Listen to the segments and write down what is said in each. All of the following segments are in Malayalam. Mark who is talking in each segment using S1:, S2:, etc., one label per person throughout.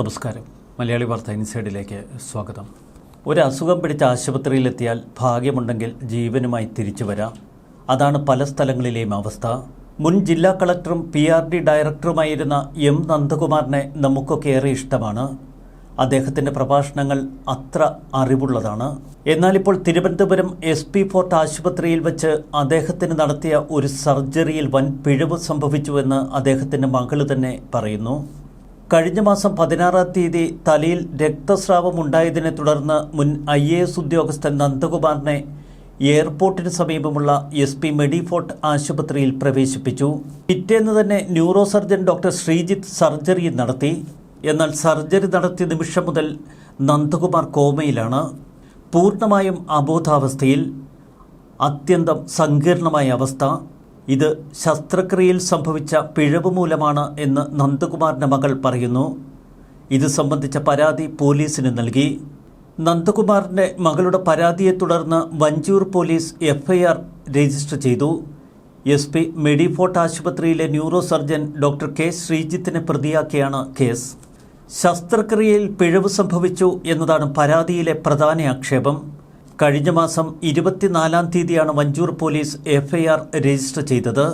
S1: നമസ്കാരം. മലയാളി വാർത്ത ഇൻസൈഡിലേക്ക് സ്വാഗതം. ഒരു അസുഖം പിടിച്ച ആശുപത്രിയിലെത്തിയാൽ ഭാഗ്യമുണ്ടെങ്കിൽ ജീവനുമായി തിരിച്ചു വരാം. അതാണ് പല സ്ഥലങ്ങളിലെയും അവസ്ഥ. മുൻ ജില്ലാ കളക്ടറും പി ആർ ഡി ഡയറക്ടറുമായിരുന്ന എം നന്ദകുമാറിനെ നമുക്കൊക്കെ ഏറെ ഇഷ്ടമാണ്. അദ്ദേഹത്തിന്റെ പ്രഭാഷണങ്ങൾ അത്ര അറിവുള്ളതാണ്. എന്നാൽ ഇപ്പോൾ തിരുവനന്തപുരം എസ് പി ഫോർട്ട് ആശുപത്രിയിൽ വെച്ച് അദ്ദേഹത്തിന് നടത്തിയ ഒരു സർജറിയിൽ വൻ പിഴവ് സംഭവിച്ചുവെന്ന് അദ്ദേഹത്തിന്റെ മകൾ തന്നെ പറയുന്നു. കഴിഞ്ഞ മാസം പതിനാറാം തീയതി തലയിൽ രക്തസ്രാവം ഉണ്ടായതിനെ തുടർന്ന് മുൻ ഐ എ എസ് ഉദ്യോഗസ്ഥൻ നന്ദകുമാറിനെ എയർപോർട്ടിന് സമീപമുള്ള എസ് പി മെഡിഫോർട്ട് ആശുപത്രിയിൽ പ്രവേശിപ്പിച്ചു. പിറ്റേന്ന് തന്നെ neuro surgeon doctor Sreejith surgery നടത്തി. എന്നാൽ സർജറി നടത്തിയ നിമിഷം മുതൽ നന്ദകുമാർ കോമയിലാണ്. പൂർണമായും അബോധാവസ്ഥയിൽ. അത്യന്തം സങ്കീർണമായ അവസ്ഥ. ഇത് ശസ്ത്രക്രിയയിൽ സംഭവിച്ച പിഴവ് മൂലമാണ് എന്ന് നന്ദകുമാറിന്റെ മകൾ പറയുന്നു. ഇത് സംബന്ധിച്ച പരാതി പോലീസിന് നൽകി. നന്ദകുമാറിന്റെ മകളുടെ പരാതിയെ തുടർന്ന് വഞ്ചൂർ പോലീസ് എഫ്ഐആർ രജിസ്റ്റർ ചെയ്തു. എസ് പി മെഡിഫോർട്ട് ആശുപത്രിയിലെ ന്യൂറോ സർജൻ ഡോക്ടർ കെ ശ്രീജിത്തിനെ പ്രതിയാക്കിയാണ് കേസ്. ശസ്ത്രക്രിയയിൽ പിഴവ് സംഭവിച്ചു എന്നതാണ് പരാതിയിലെ പ്രധാന ആക്ഷേപം. കഴിഞ്ഞ മാസം ഇരുപത്തിനാലാം തീയതിയാണ് വഞ്ചൂർ പോലീസ് എഫ്ഐആർ രജിസ്റ്റർ ചെയ്തത്.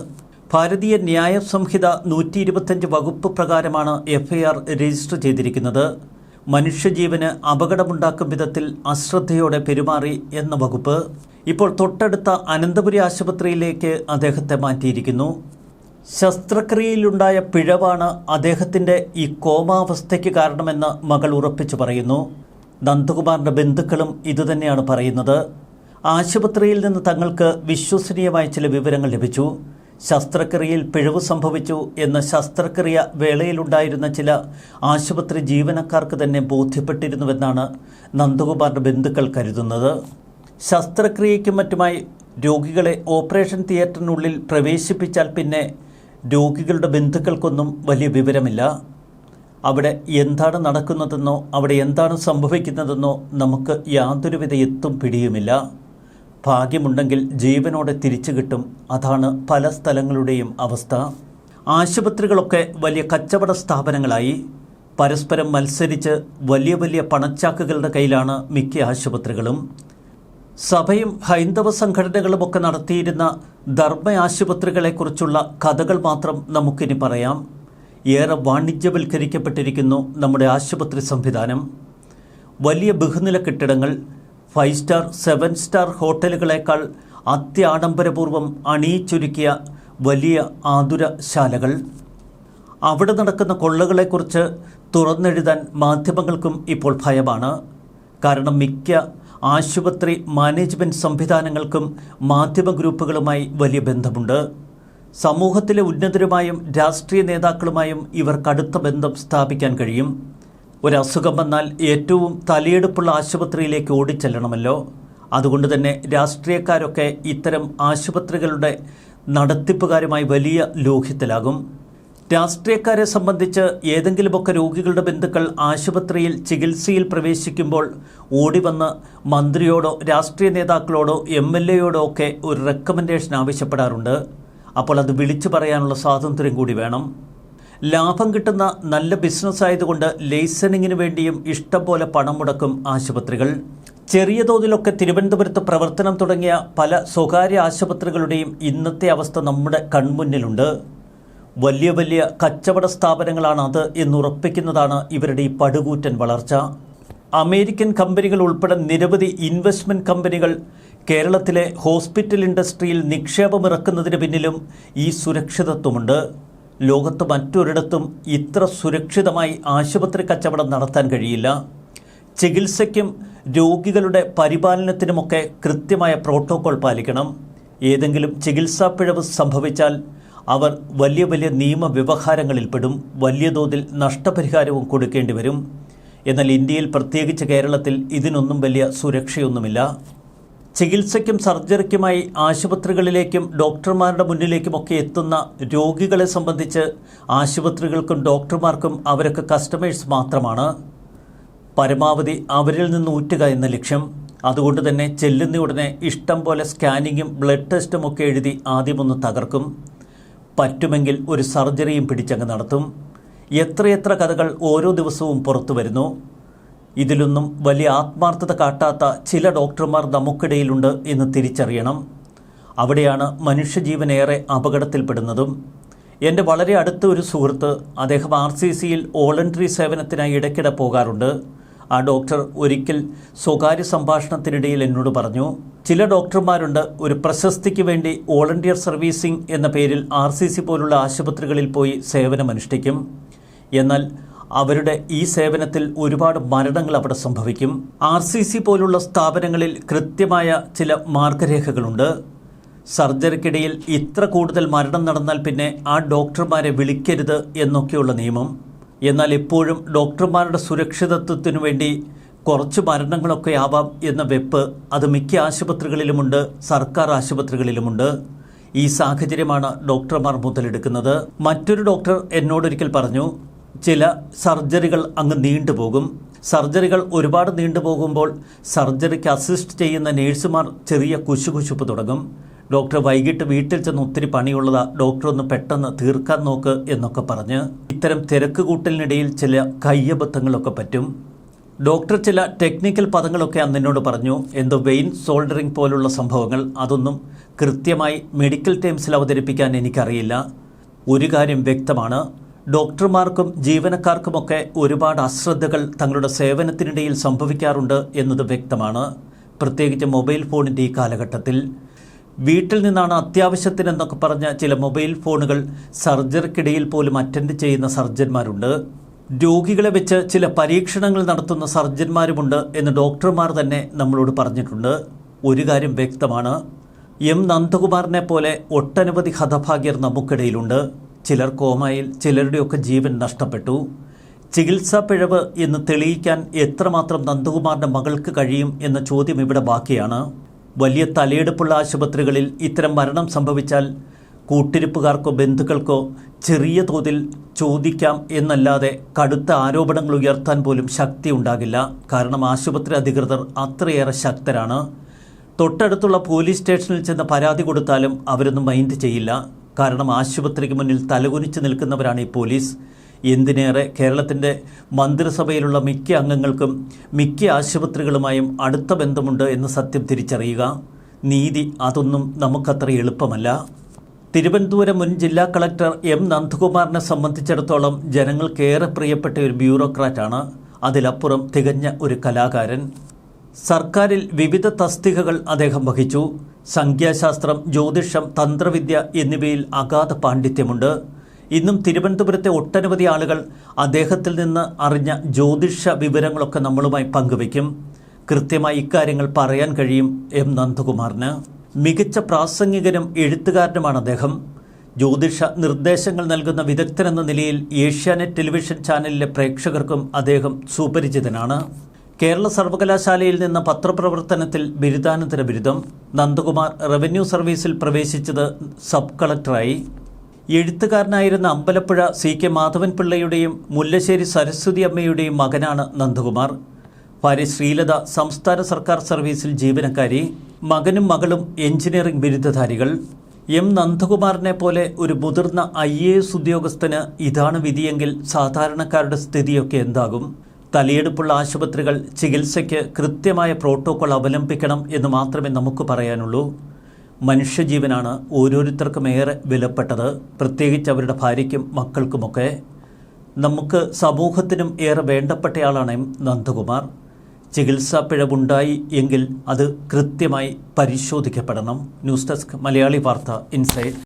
S1: ഭാരതീയ ന്യായ സംഹിത നൂറ്റി ഇരുപത്തഞ്ച് വകുപ്പ് പ്രകാരമാണ് എഫ്ഐആർ രജിസ്റ്റർ ചെയ്തിരിക്കുന്നത്. മനുഷ്യജീവന് അപകടമുണ്ടാക്കും വിധത്തിൽ അശ്രദ്ധയോടെ പെരുമാറി എന്ന വകുപ്പ്. ഇപ്പോൾ തൊട്ടടുത്ത അനന്തപുരി ആശുപത്രിയിലേക്ക് അദ്ദേഹത്തെ മാറ്റിയിരിക്കുന്നു. ശസ്ത്രക്രിയയിലുണ്ടായ പിഴവാണ് അദ്ദേഹത്തിന്റെ ഈ കോമാവസ്ഥയ്ക്ക് കാരണമെന്ന് മകൾ ഉറപ്പിച്ചു പറയുന്നു. നന്ദകുമാറിന്റെ ബന്ധുക്കളും ഇതുതന്നെയാണ് പറയുന്നത്. ആശുപത്രിയിൽ നിന്ന് തങ്ങൾക്ക് വിശ്വസനീയമായ ചില വിവരങ്ങൾ ലഭിച്ചു. ശസ്ത്രക്രിയയിൽ പിഴവ് സംഭവിച്ചു എന്ന ശസ്ത്രക്രിയ വേളയിലുണ്ടായിരുന്ന ചില ആശുപത്രി ജീവനക്കാർക്ക് തന്നെ ബോധ്യപ്പെട്ടിരുന്നുവെന്നാണ് നന്ദകുമാറിന്റെ ബന്ധുക്കൾ കരുതുന്നത്. ശസ്ത്രക്രിയയ്ക്കും മറ്റുമായി രോഗികളെ ഓപ്പറേഷൻ തിയേറ്ററിനുള്ളിൽ പ്രവേശിപ്പിച്ചാൽ പിന്നെ രോഗികളുടെ ബന്ധുക്കൾക്കൊന്നും വലിയ വിവരമില്ല. അവിടെ എന്താണ് നടക്കുന്നതെന്നോ അവിടെ എന്താണ് സംഭവിക്കുന്നതെന്നോ നമുക്ക് യാതൊരുവിധ എത്തും പിടിയുമില്ല. ഭാഗ്യമുണ്ടെങ്കിൽ ജീവനോടെ തിരിച്ചു കിട്ടും. അതാണ് പല സ്ഥലങ്ങളുടെയും അവസ്ഥ. ആശുപത്രികളൊക്കെ വലിയ കച്ചവട സ്ഥാപനങ്ങളായി. പരസ്പരം മത്സരിച്ച് വലിയ വലിയ പണച്ചാക്കുകളുടെ കയ്യിലാണ് മിക്ക ആശുപത്രികളും. സഭയും ഹൈന്ദവ സംഘടനകളുമൊക്കെ നടത്തിയിരുന്ന ധർമ്മ ആശുപത്രികളെക്കുറിച്ചുള്ള കഥകൾ മാത്രം നമുക്കിനി പറയാം. ഏറെ വാണിജ്യവൽക്കരിക്കപ്പെട്ടിരിക്കുന്നു നമ്മുടെ ആശുപത്രി സംവിധാനം. വലിയ ബഹുനില കെട്ടിടങ്ങൾ ഫൈവ് സ്റ്റാർ സെവൻ സ്റ്റാർ ഹോട്ടലുകളേക്കാൾ അത്യാഡംബരപൂർവം അണിയിച്ചൊരുക്കിയ വലിയ ആതുരശാലകൾ അവിടെ നടക്കുന്ന കൊള്ളകളെക്കുറിച്ച് തുറന്നെഴുതാൻ മാധ്യമങ്ങൾക്കും ഇപ്പോൾ ഭയമാണ്. കാരണം മിക്ക ആശുപത്രി മാനേജ്മെന്റ് സംവിധാനങ്ങൾക്കും മാധ്യമ ഗ്രൂപ്പുകളുമായി വലിയ ബന്ധമുണ്ട്. സമൂഹത്തിലെ ഉന്നതരുമായും രാഷ്ട്രീയ നേതാക്കളുമായും ഇവർ കടുത്ത ബന്ധം സ്ഥാപിക്കാൻ കഴിയും. ഒരസുഖം വന്നാൽ ഏറ്റവും തലയെടുപ്പുള്ള ആശുപത്രിയിലേക്ക് ഓടിച്ചെല്ലണമല്ലോ. അതുകൊണ്ട് തന്നെ രാഷ്ട്രീയക്കാരൊക്കെ ഇത്തരം ആശുപത്രികളുടെ നടത്തിപ്പുകാരുമായി വലിയ ലോഹ്യത്തിലാകും. രാഷ്ട്രീയക്കാരെ സംബന്ധിച്ച് ഏതെങ്കിലുമൊക്കെ രോഗികളുടെ ബന്ധുക്കൾ ആശുപത്രിയിൽ ചികിത്സയിൽ പ്രവേശിക്കുമ്പോൾ ഓടിവന്ന് മന്ത്രിയോടോ രാഷ്ട്രീയ നേതാക്കളോടോ എം എൽ എയോടോ ഒക്കെ ഒരു റെക്കമെൻഡേഷൻ ആവശ്യപ്പെടാറുണ്ട്. അപ്പോൾ അത് വിളിച്ചു പറയാനുള്ള സ്വാതന്ത്ര്യം കൂടി വേണം. ലാഭം കിട്ടുന്ന നല്ല ബിസിനസ് ആയതുകൊണ്ട് ലൈസണിങ്ങിന് വേണ്ടിയും ഇഷ്ടം പോലെ പണം മുടക്കും ആശുപത്രികൾ. ചെറിയ തോതിലൊക്കെ തിരുവനന്തപുരത്ത് പ്രവർത്തനം തുടങ്ങിയ പല സ്വകാര്യ ആശുപത്രികളുടെയും ഇന്നത്തെ അവസ്ഥ നമ്മുടെ കൺമുന്നിലുണ്ട്. വലിയ വലിയ കച്ചവട സ്ഥാപനങ്ങളാണ് അത് എന്നുറപ്പിക്കുന്നതാണ് ഇവരുടെ ഈ പടുകൂറ്റൻ വളർച്ച. അമേരിക്കൻ കമ്പനികൾ ഉൾപ്പെടെ നിരവധി ഇൻവെസ്റ്റ്മെന്റ് കമ്പനികൾ കേരളത്തിലെ ഹോസ്പിറ്റൽ ഇൻഡസ്ട്രിയിൽ നിക്ഷേപമിറക്കുന്നതിന് പിന്നിലും ഈ സുരക്ഷിതത്വമുണ്ട്. ലോകത്ത് മറ്റൊരിടത്തും ഇത്ര സുരക്ഷിതമായി ആശുപത്രി കച്ചവടം നടത്താൻ കഴിയില്ല. ചികിത്സയ്ക്കും രോഗികളുടെ പരിപാലനത്തിനുമൊക്കെ കൃത്യമായ പ്രോട്ടോകോൾ പാലിക്കണം. ഏതെങ്കിലും ചികിത്സാ പിഴവ് സംഭവിച്ചാൽ അവർ വലിയ വലിയ നിയമവ്യവഹാരങ്ങളിൽപ്പെടും. വലിയ തോതിൽ നഷ്ടപരിഹാരവും കൊടുക്കേണ്ടി വരും. എന്നാൽ ഇന്ത്യയിൽ പ്രത്യേകിച്ച് കേരളത്തിൽ ഇതിനൊന്നും വലിയ സുരക്ഷയൊന്നുമില്ല. ചികിത്സയ്ക്കും സർജറിക്കുമായി ആശുപത്രികളിലേക്കും ഡോക്ടർമാരുടെ മുന്നിലേക്കുമൊക്കെ എത്തുന്ന രോഗികളെ സംബന്ധിച്ച് ആശുപത്രികൾക്കും ഡോക്ടർമാർക്കും അവരൊക്കെ കസ്റ്റമേഴ്സ് മാത്രമാണ്. പരമാവധി അവരിൽ നിന്ന് ഊറ്റുക എന്ന ലക്ഷ്യം. അതുകൊണ്ട് തന്നെ ചെല്ലുന്ന ഉടനെ ഇഷ്ടം പോലെ സ്കാനിങ്ങും ബ്ലഡ് ടെസ്റ്റും ഒക്കെ എഴുതി ആദ്യമൊന്ന് തകർക്കും. പറ്റുമെങ്കിൽ ഒരു സർജറിയും പിടിച്ചങ്ങ് നടത്തും. എത്രയെത്ര കഥകൾ ഓരോ ദിവസവും പുറത്തു വരുന്നു? ഇതിലൊന്നും വലിയ ആത്മാർത്ഥത കാട്ടാത്ത ചില ഡോക്ടർമാർ നമുക്കിടയിലുണ്ട് എന്ന് തിരിച്ചറിയണം. അവിടെയാണ് മനുഷ്യജീവൻ ഏറെ അപകടത്തിൽപ്പെടുന്നതും. എന്റെ വളരെ അടുത്ത ഒരു സുഹൃത്ത് അദ്ദേഹം ആർ സി സിയിൽ വോളണ്ടറി സേവനത്തിനായി ഇടയ്ക്കിടെ പോകാറുണ്ട്. ആ ഡോക്ടർ ഒരിക്കൽ സ്വകാര്യ സംഭാഷണത്തിനിടയിൽ എന്നോട് പറഞ്ഞു ചില ഡോക്ടർമാരുണ്ട് ഒരു പ്രശസ്തിക്ക് വേണ്ടി വോളണ്ടിയർ സർവീസിംഗ് എന്ന പേരിൽ ആർ പോലുള്ള ആശുപത്രികളിൽ പോയി സേവനമനുഷ്ഠിക്കും. എന്നാൽ അവരുടെ ഈ സേവനത്തിൽ ഒരുപാട് മരണങ്ങൾ അവിടെ സംഭവിക്കും. ആർ സി സി പോലുള്ള സ്ഥാപനങ്ങളിൽ കൃത്യമായ ചില മാർഗരേഖകളുണ്ട്. സർജറിക്കിടയിൽ ഇത്ര കൂടുതൽ മരണം നടന്നാൽ പിന്നെ ആ ഡോക്ടർമാരെ വിളിക്കരുത് എന്നൊക്കെയുള്ള നിയമം. എന്നാൽ എപ്പോഴും ഡോക്ടർമാരുടെ സുരക്ഷിതത്വത്തിനു വേണ്ടി കുറച്ച് മരണങ്ങളൊക്കെ ആവാം എന്ന വെപ്പ് അത് മിക്ക ആശുപത്രികളിലുമുണ്ട് സർക്കാർ ആശുപത്രികളിലുമുണ്ട്. ഈ സാഹചര്യമാണ് ഡോക്ടർമാർ മുതലെടുക്കുന്നത്. മറ്റൊരു ഡോക്ടർ എന്നോടൊരിക്കൽ പറഞ്ഞു ചില സർജറികൾ അങ്ങ് നീണ്ടുപോകും. സർജറികൾ ഒരുപാട് നീണ്ടുപോകുമ്പോൾ സർജറിക്ക് അസിസ്റ്റ് ചെയ്യുന്ന നേഴ്സുമാർ ചെറിയ കുശുകുശുപ്പ് തുടങ്ങും. ഡോക്ടർ വൈകിട്ട് വീട്ടിൽ ചെന്ന് ഒത്തിരി പണിയുള്ളതാ ഡോക്ടർ ഒന്ന് പെട്ടെന്ന് തീർക്കാൻ നോക്ക് എന്നൊക്കെ പറഞ്ഞ് ഇത്തരം തിരക്ക് കൂട്ടലിനിടയിൽ ചില കയ്യബദ്ധങ്ങളൊക്കെ പറ്റും. ഡോക്ടർ ചില ടെക്നിക്കൽ പദങ്ങളൊക്കെ അന്ന് എന്നോട് പറഞ്ഞു. എന്തോ വെയിൻ സോൾഡറിംഗ് പോലുള്ള സംഭവങ്ങൾ. അതൊന്നും കൃത്യമായി മെഡിക്കൽ ടേംസിൽ അവതരിപ്പിക്കാൻ എനിക്കറിയില്ല. ഒരു കാര്യം വ്യക്തമാണ്. ഡോക്ടർമാർക്കും ജീവനക്കാർക്കുമൊക്കെ ഒരുപാട് അശ്രദ്ധകൾ തങ്ങളുടെ സേവനത്തിനിടയിൽ സംഭവിക്കാറുണ്ട് എന്നത് വ്യക്തമാണ്. പ്രത്യേകിച്ച് മൊബൈൽ ഫോണിന്റെ ഈ കാലഘട്ടത്തിൽ. വീട്ടിൽ നിന്നാണ് അത്യാവശ്യത്തിനെന്നൊക്കെ പറഞ്ഞ ചില മൊബൈൽ ഫോണുകൾ സർജറിക്കിടയിൽ പോലും അറ്റൻഡ് ചെയ്യുന്ന സർജന്മാരുണ്ട്. രോഗികളെ വെച്ച് ചില പരീക്ഷണങ്ങൾ നടത്തുന്ന സർജന്മാരുമുണ്ട് എന്ന് ഡോക്ടർമാർ തന്നെ നമ്മളോട് പറഞ്ഞിട്ടുണ്ട്. ഒരു കാര്യം വ്യക്തമാണ്. എം. നന്ദകുമാറിനെ പോലെ ഒട്ടനവധി ഹതഭാഗ്യർ നമുക്കിടയിലുണ്ട്. ചിലർ കോമയിൽ ചിലരുടെയൊക്കെ ജീവൻ നഷ്ടപ്പെട്ടു. ചികിത്സാ പിഴവ് എന്ന് തെളിയിക്കാൻ എത്രമാത്രം നന്ദകുമാറിന്റെ മകൾക്ക് കഴിയും എന്ന ചോദ്യം ഇവിടെ ബാക്കിയാണ്. വലിയ തലയെടുപ്പുള്ള ആശുപത്രികളിൽ ഇത്തരം മരണം സംഭവിച്ചാൽ കൂട്ടിരിപ്പുകാർക്കോ ബന്ധുക്കൾക്കോ ചെറിയ തോതിൽ ചോദിക്കാം എന്നല്ലാതെ കടുത്ത ആരോപണങ്ങൾ ഉയർത്താൻ പോലും ശക്തി ഉണ്ടാകില്ല. കാരണം ആശുപത്രി അധികൃതർ അത്രയേറെ ശക്തരാണ്. തൊട്ടടുത്തുള്ള പോലീസ് സ്റ്റേഷനിൽ ചെന്ന് പരാതി കൊടുത്താലും അവരൊന്നും മൈൻഡ് ചെയ്യില്ല. കാരണം ആശുപത്രിക്ക് മുന്നിൽ തലകുനിച്ച് നിൽക്കുന്നവരാണ് ഈ പോലീസ്. എന്തിനേറെ കേരളത്തിന്റെ മന്ത്രിസഭയിലുള്ള മിക്ക അംഗങ്ങൾക്കും മിക്ക ആശുപത്രികളുമായും അടുത്ത ബന്ധമുണ്ട് എന്ന് സത്യം തിരിച്ചറിയുക. നീതി അതൊന്നും നമുക്കത്ര എളുപ്പമല്ല. തിരുവനന്തപുരം മുൻ ജില്ലാ കളക്ടർ എം നന്ദകുമാറിനെ സംബന്ധിച്ചിടത്തോളം ജനങ്ങൾക്കേറെ പ്രിയപ്പെട്ട ഒരു ബ്യൂറോക്രാറ്റാണ്. അതിലപ്പുറം തികഞ്ഞ ഒരു കലാകാരൻ. സർക്കാരിൽ വിവിധ തസ്തികകൾ അദ്ദേഹം വഹിച്ചു. സംഖ്യാശാസ്ത്രം ജ്യോതിഷം തന്ത്രവിദ്യ എന്നിവയിൽ അഗാധ പാണ്ഡിത്യമുണ്ട്. ഇന്നും തിരുവനന്തപുരത്തെ ഒട്ടനവധി ആളുകൾ അദ്ദേഹത്തിൽ നിന്ന് അറിഞ്ഞ ജ്യോതിഷ വിവരങ്ങളൊക്കെ നമ്മളുമായി പങ്കുവയ്ക്കും. കൃത്യമായി ഇക്കാര്യങ്ങൾ പറയാൻ കഴിയും എം നന്ദകുമാറിന്. മികച്ച പ്രാസംഗികനും എഴുത്തുകാരനുമാണ് അദ്ദേഹം. ജ്യോതിഷ നിർദ്ദേശങ്ങൾ നൽകുന്ന വിദഗ്ധനെന്ന നിലയിൽ ഏഷ്യാനെറ്റ് ടെലിവിഷൻ ചാനലിലെ പ്രേക്ഷകർക്കും അദ്ദേഹം സുപരിചിതനാണ്. കേരള സർവകലാശാലയിൽ നിന്ന് പത്രപ്രവർത്തനത്തിൽ ബിരുദാനന്തര ബിരുദം. നന്ദകുമാർ റവന്യൂ സർവീസിൽ പ്രവേശിച്ചത് സബ് കളക്ടറായി. എഴുത്തുകാരനായിരുന്ന അമ്പലപ്പുഴ സി കെ മാധവൻ പിള്ളയുടെയും മുല്ലശ്ശേരി സരസ്വതി അമ്മയുടെയും മകനാണ് നന്ദകുമാർ. ഭാര്യ ശ്രീലത സംസ്ഥാന സർക്കാർ സർവീസിൽ ജീവനക്കാരി. മകനും മകളും എഞ്ചിനീയറിംഗ് ബിരുദധാരികൾ. എം നന്ദകുമാറിനെ പോലെ ഒരു മുതിർന്ന ഐ ഉദ്യോഗസ്ഥന് ഇതാണ് വിധിയെങ്കിൽ സാധാരണക്കാരുടെ സ്ഥിതിയൊക്കെ എന്താകും? തലയെടുപ്പുള്ള ആശുപത്രികൾ ചികിത്സയ്ക്ക് കൃത്യമായ പ്രോട്ടോകോൾ അവലംബിക്കണം എന്ന് മാത്രമേ നമുക്ക് പറയാനുള്ളൂ. മനുഷ്യജീവനാണ് ഓരോരുത്തർക്കും ഏറെ വിലപ്പെട്ടത്. പ്രത്യേകിച്ച് അവരുടെ ഭാര്യയ്ക്കും മക്കൾക്കുമൊക്കെ. നമുക്ക് സമൂഹത്തിനും ഏറെ വേണ്ടപ്പെട്ടയാളാണ് എം നന്ദകുമാർ. ചികിത്സാ പിഴവുണ്ടായി എങ്കിൽ അത് കൃത്യമായി പരിശോധിക്കപ്പെടണം. ന്യൂസ് ഡെസ്ക് മലയാളി വാർത്ത ഇൻസൈഡ്